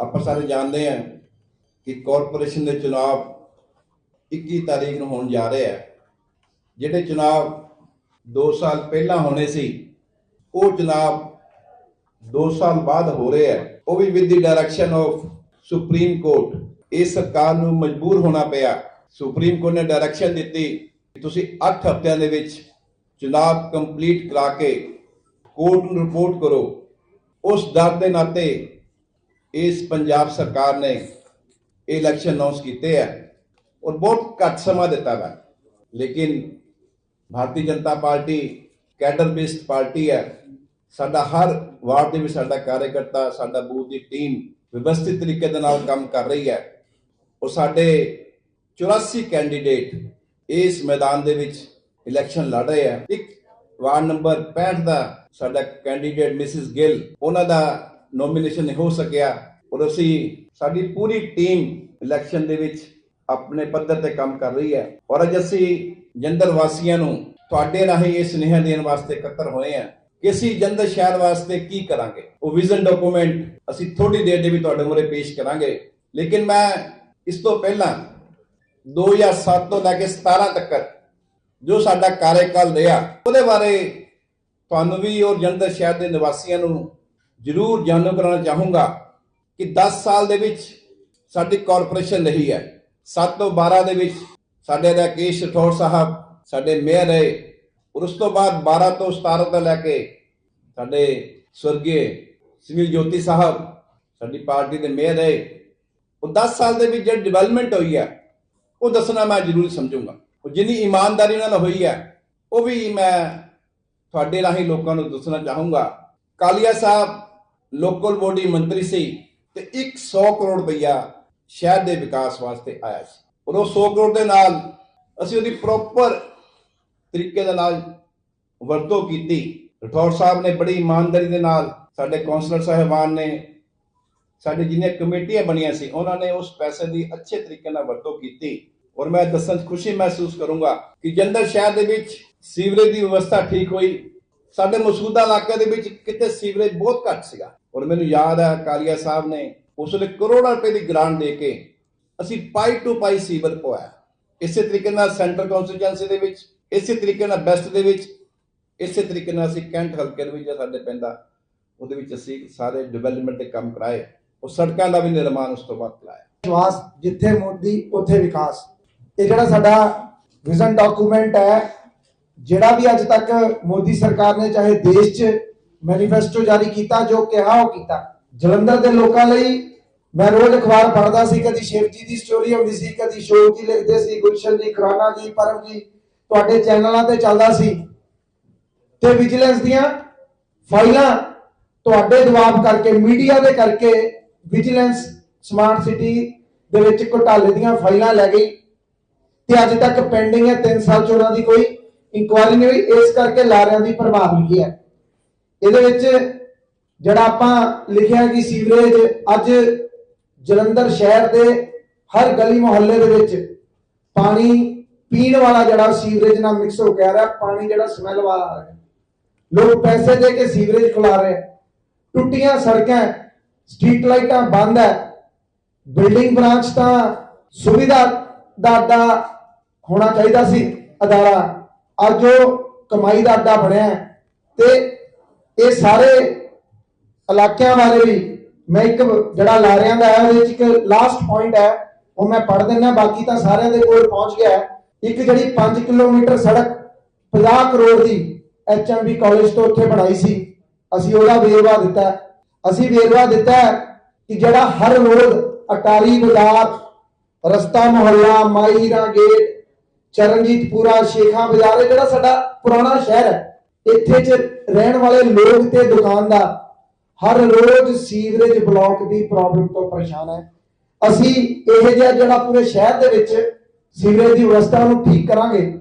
ਆਪਾਂ ਸਾਰੇ ਜਾਣਦੇ ਹਾਂ ਕਿ ਕਾਰਪੋਰੇਸ਼ਨ ਦੇ ਚੁਣਾਵ 21 ਤਾਰੀਖ ਨੂੰ ਹੋਣ ਜਾ ਰਹੇ ਹੈ ਜਿਹੜੇ ਚੁਣਾਵ 2 ਸਾਲ ਪਹਿਲਾਂ ਹੋਣੇ ਸੀ, ਉਹ ਚੁਣਾਵ 2 ਸਾਲ ਬਾਅਦ ਹੋ ਰਹੇ ਹੈ ਉਹ ਵੀ with the direction of supreme court ਇਹ ਸਰਕਾਰ ਨੂੰ ਮਜਬੂਰ ਹੋਣਾ ਪਿਆ। ਸੁਪਰੀਮ ਕੋਰਟ ਨੇ ਡਾਇਰੈਕਸ਼ਨ ਦਿੱਤੀ ਕਿ ਤੁਸੀਂ 8 ਹਫ਼ਤਿਆਂ ਦੇ ਵਿੱਚ ਚੁਣਾਵ ਕੰਪਲੀਟ ਕਰਾ ਕੇ ਕੋਰਟ ਨੂੰ ਰਿਪੋਰਟ ਕਰੋ। ਉਸ ਡਰ ਦੇ ਨਾਤੇ ਇਸ ਪੰਜਾਬ ਸਰਕਾਰ ਨੇ ਇਹ ਇਲੈਕਸ਼ਨ ਅਨਾਉਂਸ ਕੀਤੇ ਹੈ ਔਰ ਬਹੁਤ ਘੱਟ ਸਮਾਂ ਦਿੱਤਾ ਹੈ ਲੇਕਿਨ Bharatiya Janata party cadre based party ਹੈ। ਸਾਡਾ ਹਰ ਵਾਰਡ ਦੇ ਵਿੱਚ ਸਾਡਾ ਕਾਰਜਕਰਤਾ, ਸਾਡਾ ਬੂਥ ਦੀ ਟੀਮ ਵਿਵਸਥਿਤ ਤਰੀਕੇ ਦੇ ਨਾਲ ਕੰਮ ਕਰ ਰਹੀ ਹੈ। ਔਰ ਸਾਡੇ 84 ਕੈਂਡੀਡੇਟ ਇਸ ਮੈਦਾਨ ਦੇ ਵਿੱਚ ਇਲੈਕਸ਼ਨ ਲੜ ਰਹੇ ਹੈ ਇੱਕ ਵਾਰਡ ਨੰਬਰ 65 ਦਾ ਸਾਡਾ ਕੈਂਡੀਡੇਟ ਮਿਸਿਸ ਗਿੱਲ ਉਹਨਾਂ ਦਾ ਨੋਮੀਨੇਸ਼ਨ ਨਹੀਂ ਹੋ ਸਕਿਆ। ਔਰ ਅਸੀਂ ਸਾਡੀ ਪੂਰੀ ਟੀਮ ਇਲੈਕਸ਼ਨ ਦੇ ਵਿੱਚ ਆਪਣੇ ਪੱਧਰ ਤੇ ਕੰਮ ਕਰ ਰਹੀ ਹੈ। ਔਰ ਅੱਜ ਅਸੀਂ ਜੰਦਰ ਵਾਸੀਆਂ ਨੂੰ ਤੁਹਾਡੇ ਰਾਹੀਂ ਇਹ ਸੁਨੇਹਾ ਦੇਣ ਵਾਸਤੇ ਇਕੱਤਰ ਹੋਏ ਹਾਂ ਕਿ ਅਸੀਂ ਜੰਦਰ ਸ਼ਹਿਰ ਵਾਸਤੇ ਕੀ ਕਰਾਂਗੇ। ਉਹ ਵਿਜ਼ਨ ਡਾਕੂਮੈਂਟ ਅਸੀਂ ਥੋੜੀ ਦੇਰ ਦੇ ਵੀ ਤੁਹਾਡੇ ਮੂਹਰੇ ਪੇਸ਼ ਕਰਾਂਗੇ। ਲੇਕਿਨ ਮੈਂ ਇਸ ਤੋਂ ਪਹਿਲਾਂ 2007 ਤੋਂ ਲੈ ਕੇ 17 ਤੱਕ ਜੋ ਸਾਡਾ ਕਾਰਜਕਾਲ ਰਿਹਾ, ਉਹਦੇ ਬਾਰੇ ਤੁਹਾਨੂੰ ਵੀ ਔਰ ਜੰਦਰ ਸ਼ਹਿਰ ਦੇ ਨਿਵਾਸੀਆਂ ਨੂੰ ਜ਼ਰੂਰ ਜਾਣੂ ਕਰਾਉਣਾ ਚਾਹੂੰਗਾ ਕਿ 10 ਸਾਲ ਦੇ ਵਿੱਚ ਸਾਡੀ ਕਾਰਪੋਰੇਸ਼ਨ ਰਹੀ ਹੈ। 7 ਤੋਂ 12 ਦੇ ਵਿੱਚ ਸਾਡੇ ਰਾਕੇਸ਼ ਰਠੌਰ ਸਾਹਿਬ, ਸਾਡੇ ਮੇਅਰ ਰਹੇ। ਔਰ ਉਸ ਤੋਂ ਬਾਅਦ 12 ਤੋਂ 17 ਤੋਂ ਲੈ ਕੇ ਸਾਡੇ ਸਵਰਗੀ ਸੁਨੀਲ ਜੋਤੀ ਸਾਹਿਬ, ਸਾਡੀ ਪਾਰਟੀ ਦੇ ਮੇਅਰ ਰਹੇ। ਉਹ 10 ਸਾਲ ਦੇ ਵਿੱਚ ਜਿਹੜੀ ਡਿਵੈਲਪਮੈਂਟ ਹੋਈ ਹੈ, ਉਹ ਦੱਸਣਾ ਮੈਂ ਜ਼ਰੂਰ ਸਮਝੂੰਗਾ। ਉਹ ਜਿੰਨੀ ਇਮਾਨਦਾਰੀ ਨਾਲ ਹੋਈ ਹੈ, ਉਹ ਵੀ ਮੈਂ ਤੁਹਾਡੇ ਰਾਹੀਂ ਲੋਕਾਂ ਨੂੰ ਦੱਸਣਾ ਚਾਹੂੰਗਾ। ਕਾਲੀਆ ਸਾਹਿਬ ਲੋਕਲ ਬੋਡੀ ਮੰਤਰੀ ਸੀ ਤੇ 100 ਕਰੋੜ ਰੁਪਈਆ ਸ਼ਹਿਰ ਦੇ ਵਿਕਾਸ ਵਾਸਤੇ ਆਇਆ ਸੀ। ਔਰ ਉਹ 100 ਕਰੋੜ ਦੇ ਨਾਲ ਅਸੀਂ ਉਹਦੀ ਪ੍ਰੋਪਰ ਤਰੀਕੇ ਦੇ ਨਾਲ ਵਰਤੋਂ ਕੀਤੀ। ਰਠੌਰ ਸਾਹਿਬ ਨੇ ਬੜੀ ਇਮਾਨਦਾਰੀ ਦੇ ਨਾਲ ਸਾਡੇ ਕੌਂਸਲਰ ਸਾਹਿਬਾਨ ਨੇ, ਸਾਡੇ ਜਿੰਨੀਆਂ ਕਮੇਟੀਆਂ ਬਣੀਆਂ ਸੀ, ਉਹਨਾਂ ਨੇ ਉਸ ਪੈਸੇ ਦੀ ਅੱਛੇ ਤਰੀਕੇ ਨਾਲ ਵਰਤੋਂ ਕੀਤੀ। ਔਰ ਮੈਂ ਦੱਸਣ 'ਚ ਖੁਸ਼ੀ ਮਹਿਸੂਸ ਕਰੂੰਗਾ ਕਿ ਜੰਦਰ ਸ਼ਹਿਰ ਦੇ ਵਿੱਚ ਸੀਵਰੇਜ ਦੀ ਵਿਵਸਥਾ ਠੀਕ ਹੋਈ। ਸਾਡੇ ਮਸੂਦਾ ਇਲਾਕੇ ਦੇ ਵਿੱਚ ਕਿਤੇ ਸੀਵਰੇਜ ਬਹੁਤ ਘੱਟ ਸੀਗਾ। ਔਰ ਮੈਨੂੰ ਯਾਦ ਹੈ, ਕਾਲੀਆ ਸਾਹਿਬ ਨੇ ਉਸ ਵੇਲੇ ਕਰੋੜਾਂ ਰੁਪਏ ਦੀ ਗ੍ਰਾਂਟ ਦੇ ਕੇ ਅਸੀਂ ਪਾਈ ਟੂ ਪਾਈ ਸੀਵਰ ਪਵਾਇਆ। ਇਸੇ ਤਰੀਕੇ ਨਾਲ ਸੈਂਟਰ ਕਨਸਟੀਚੁਐਂਸੀ ਦੇ ਵਿੱਚ, ਇਸੇ ਤਰੀਕੇ ਨਾਲ ਬੈਸਟ ਦੇ ਵਿੱਚ, ਇਸੇ ਤਰੀਕੇ ਨਾਲ ਅਸੀਂ ਕੈਂਟ ਹਲਕੇ ਦੇ ਵਿੱਚ ਜਿਹੜਾ ਸਾਡੇ ਪੈਂਦਾ ਉਹਦੇ ਵਿੱਚ ਅਸੀਂ ਸਾਰੇ ਡਿਵੈਲਪਮੈਂਟ ਦੇ ਕੰਮ ਕਰਾਏ। ਉਹ ਸੜਕਾਂ ਦਾ ਵੀ ਨਿਰਮਾਣ ਉਸ ਤੋਂ ਬਾਅਦ ਕਰਾਇਆ। ਵਿਸ਼ਵਾਸ ਜਿੱਥੇ ਮੋਦੀ, ਉੱਥੇ ਵਿਕਾਸ। ਇਹ ਜਿਹੜਾ ਸਾਡਾ ਵਿਜ਼ਨ ਡਾਕੂਮੈਂਟ ਹੈ ਜਿਹੜਾ ਵੀ ਅੱਜ ਤੱਕ ਮੋਦੀ ਸਰਕਾਰ ਨੇ ਚਾਹੇ ਦੇਸ਼ 'ਚ ਮੈਨੀਫੈਸਟੋ ਜਾਰੀ ਕੀਤਾ, ਜੋ ਕਿਹਾ ਉਹ ਕੀਤਾ। ਜਲੰਧਰ ਦੇ ਲੋਕਾਂ ਲਈ ਮੈਂ ਰੋਜ਼ ਅਖਬਾਰ ਪੜ੍ਹਦਾ ਸੀ, ਕਦੀ ਸ਼ਿਵ ਜੀ ਦੀ ਸਟੋਰੀ ਹੁੰਦੀ ਸੀ, ਕਦੀ ਸ਼ੋਕ ਜੀ ਲਿਖਦੇ ਸੀ, ਗੁਲਸ਼ਨ ਜੀ, ਖਰਾਨਾ ਜੀ, ਪਰਮ ਜੀ, ਤੁਹਾਡੇ ਚੈਨਲਾਂ ਤੇ ਚੱਲਦਾ ਸੀ। ਤੇ ਵਿਜੀਲੈਂਸ ਦੀਆਂ ਫਾਈਲਾਂ ਤੁਹਾਡੇ ਜਵਾਬ ਕਰਕੇ, ਮੀਡੀਆ ਦੇ ਕਰਕੇ ਵਿਜੀਲੈਂਸ ਸਮਾਰਟ ਸਿਟੀ ਦੇ ਵਿੱਚ ਘੁਟਾਲੇ ਦੀਆਂ ਫਾਈਲਾਂ ਲੈ ਗਈ। ਤੇ ਅੱਜ ਤੱਕ ਪੈਂਡਿੰਗ ਹੈ 3 ਸਾਲ ਚ ਉਹਨਾਂ ਦੀ ਕੋਈ ਇਨਕੁਆਇਰੀ ਨਹੀਂ ਹੋਈ, ਇਸ ਕਰਕੇ ਲਾਰਿਆਂ ਦੀ ਪ੍ਰਭਾਵ ਲਿਖੀ ਹੈ। ਇਹਦੇ ਵਿੱਚ ਜਿਹੜਾ ਆਪਾਂ ਲਿਖਿਆ ਕਿ ਸੀਵਰੇਜ ਅੱਜ ਜਲੰਧਰ ਸ਼ਹਿਰ ਦੇ ਹਰ ਗਲੀ ਮੁਹੱਲੇ ਦੇ ਵਿੱਚ ਪਾਣੀ ਪੀਣ ਵਾਲਾ ਜਿਹੜਾ ਸੀਵਰੇਜ ਨਾਲ ਮਿਕਸ ਹੋ ਕੇ ਆ ਰਿਹਾ, ਪਾਣੀ ਜਿਹੜਾ ਸਮੈਲ ਵਾਲਾ ਆ ਰਿਹਾ। ਲੋਕ ਪੈਸੇ ਦੇ ਕੇ ਸੀਵਰੇਜ ਖੁਲਾ ਰਹੇ ਟੁੱਟੀਆਂ ਸੜਕਾਂ ਸਟਰੀਟ ਲਾਈਟਾਂ ਬੰਦ ਹੈ। ਬਿਲਡਿੰਗ ਬ੍ਰਾਂਚ ਤਾਂ ਸੁਵਿਧਾ ਦਾ ਅੱਡਾ ਹੋਣਾ ਚਾਹੀਦਾ ਸੀ, ਅਦਾਰਾ ਅੱਜ ਉਹ ਕਮਾਈ ਦਾ ਅੱਡਾ ਬਣਿਆ ਤੇ ਇਹ ਸਾਰੇ ਇਲਾਕਿਆਂ ਵਾਲੇ ਵੀ ਮੈਂ ਇੱਕ ਜਿਹੜਾ ਲਾਰਿਆਂ ਦਾ ਹੈ, ਉਹਦੇ ਵਿੱਚ ਇੱਕ ਲਾਸਟ ਪੁਆਇੰਟ ਹੈ, ਉਹ ਮੈਂ ਪੜ੍ਹ ਦਿੰਦਾ, ਬਾਕੀ ਤਾਂ ਸਾਰਿਆਂ ਦੇ ਕੋਲ ਪਹੁੰਚ ਗਿਆ ਇੱਕ ਜਿਹੜੀ 5 ਕਿਲੋਮੀਟਰ ਸੜਕ 50 ਕਰੋੜ ਦੀ ਐਚਐਮਬੀ ਕਾਲਜ ਤੋਂ ਉੱਥੇ ਬਣਾਈ ਸੀ, ਅਸੀਂ ਉਹਦਾ ਵੇਰਵਾ ਦਿੱਤਾ ਅਸੀਂ ਵੇਰਵਾ ਦਿੱਤਾ ਕਿ ਜਿਹੜਾ ਹਰ ਰੋਜ਼ ਅਟਾਰੀ ਬਾਜ਼ਾਰ, ਰਸਤਾ ਮੁਹੱਲਾ ਮਾਈਰਾ ਗੇਟ ਚਰਨਜੀਤਪੁਰਾ ਸ਼ੇਖਾਂ ਬਾਜ਼ਾਰ ਇਹ ਜਿਹੜਾ ਸਾਡਾ ਪੁਰਾਣਾ ਸ਼ਹਿਰ ਹੈ, ਇੱਥੇ ਚ ਰਹਿਣ ਵਾਲੇ ਲੋਕ ਤੇ ਦੁਕਾਨਦਾਰ, ਹਰ ਰੋਜ਼ ਸੀਵਰੇਜ ਬਲਾਕ ਦੀ ਪ੍ਰੋਬਲਮ ਤੋਂ ਪਰੇਸ਼ਾਨ ਹੈ। ਅਸੀਂ ਇਹ ਜਿਹਾ ਜਿਹੜਾ ਪੂਰੇ ਸ਼ਹਿਰ ਦੇ ਵਿੱਚ ਸੀਵਰੇਜ ਦੀ ਵਿਵਸਥਾ ਨੂੰ ਠੀਕ ਕਰਾਂਗੇ।